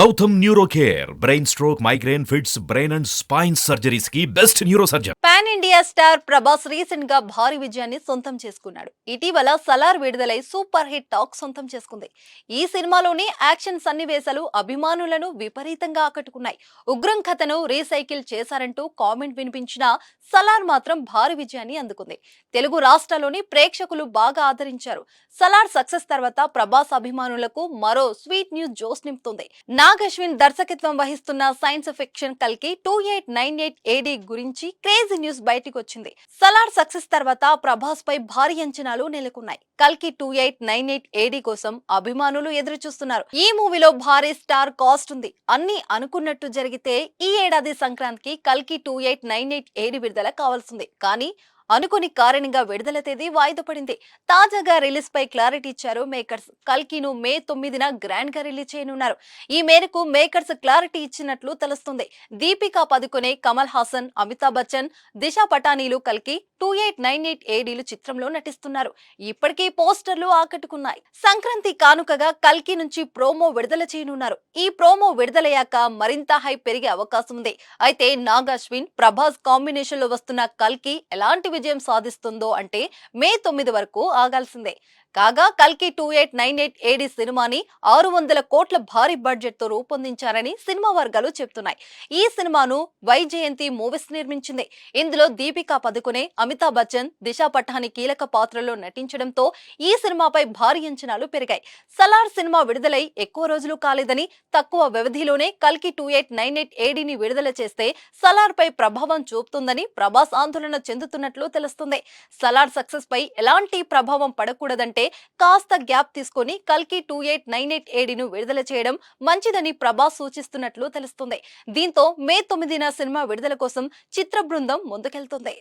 Gautam neuro care brain stroke migraine fits brain and spine సర్జరీస్కి best neurosurgeon pan India star Prabhas రీసెంట్గా భారీ విజయాన్ని సొంతం చేసుకున్నాడు. ఇటీవల సలార్ విడుదలై సూపర్ హిట్ టాక్ సొంతం చేసుకుంది. ఈ సినిమాలోని యాక్షన్ సన్నివేశాలు అభిమానులను విపరీతంగా ఆకట్టుకున్నాయి. ఉగ్రం కథను రీసైకిల్ చేశారంటూ కామెంట్ వినిపించిన సలార్ మాత్రం భారీ విజయాన్ని అందుకుంది. తెలుగు రాష్ట్రాల్లోని ప్రేక్షకులు బాగా ఆదరించారు. సలార్ సక్సెస్ తర్వాత ప్రభాస్ అభిమానులకు మరో స్వీట్ న్యూస్ జోస్ నింపుతుంది. నాగ్ అశ్విన్ దర్శకత్వం వహిస్తున్న సైన్స్ ఫిక్షన్ కల్కి two eight nine eight AD గురించి క్రేజీ న్యూస్ బయటికి వచ్చింది సలార్ సక్సెస్ తర్వాత ప్రభాస్ పై భారీ అంచనాలు నెలకొన్నాయి. కల్కి two eight nine eight AD కోసం అభిమానులు ఎదురు చూస్తున్నారు ఈ మూవీలో భారీ స్టార్ కాస్ట్ ఉంది. అన్ని అనుకున్నట్టు జరిగితే ఈ ఏడాది సంక్రాంతికి కల్కి two eight nine eight AD విడుదల కావాల్సింది. కానీ అనుకుని కారణంగా విడుదల తేదీ వాయిదా పడింది. తాజాగా రిలీజ్ పై క్లారిటీ ఇచ్చారు మేకర్స్. కల్కిను మే తొమ్మిదిన గ్రాండ్గా రిలీజ్ చేయనున్నారు. ఈ మేరకు మేకర్స్ క్లారిటీ ఇచ్చినట్లు తెలుస్తుంది. దీపికా పదుకొనే కమల్ హాసన్ అమితాబ్ బచ్చన్ దిశ పటానీలు కల్కి టూ ఎయిట్ నైన్ ఎయిట్ ఏడీలు చిత్రంలో నటిస్తున్నారు. ఇప్పటికీ పోస్టర్లు ఆకట్టుకున్నాయి. సంక్రాంతి కానుకగా కల్కి నుంచి ప్రోమో విడుదల చేయనున్నారు. ఈ ప్రోమో విడుదలయ్యాక మరింత హై పెరిగే అవకాశం ఉంది. అయితే నాగ్ అశ్విన్ ప్రభాస్ కాంబినేషన్లో వస్తున్న కల్కి ఎలాంటి విజయం సాధిస్తుందో అంటే మే తొమ్మిది వరకు ఆగాల్సిందే. కాగా కల్కి two eight nine eight AD సినిమాని ఆరు వందల కోట్ల భారీ బడ్జెట్తో రూపొందించారని సినిమా వర్గాలు చెప్తున్నాయి. ఈ సినిమాను వైజయంతి మూవీస్ నిర్మించింది. ఇందులో దీపికా పదుకునే అమితాబ్ బచ్చన్ దిశా పఠాని కీలక పాత్రలో నటించడంతో ఈ సినిమాపై భారీ అంచనాలు పెరిగాయి. సలార్ సినిమా విడుదలై ఎక్కువ రోజులు కాలేదని తక్కువ వ్యవధిలోనే కల్కి టూ ఎయిట్ నైన్ ఎయిట్ ఏడిని విడుదల చేస్తే సలార్ పై ప్రభావం చూపుతుందని ప్రభాస్ ఆందోళన చెందుతున్నట్లు తెలుస్తుంది. సలార్ సక్సెస్ పై ఎలాంటి ప్రభావం పడకూడదంటే కాస్త గ్యాప్ తీసుకొని కల్కి టూ ఎయిట్ నైన్ ఎయిట్ ఏడీను విడుదల చేయడం మంచిదని ప్రభాస్ సూచిస్తున్నట్లు తెలుస్తుంది. దీంతో మే తొమ్మిదిన సినిమా విడుదల కోసం చిత్ర బృందం ముందుకెళ్తుంది.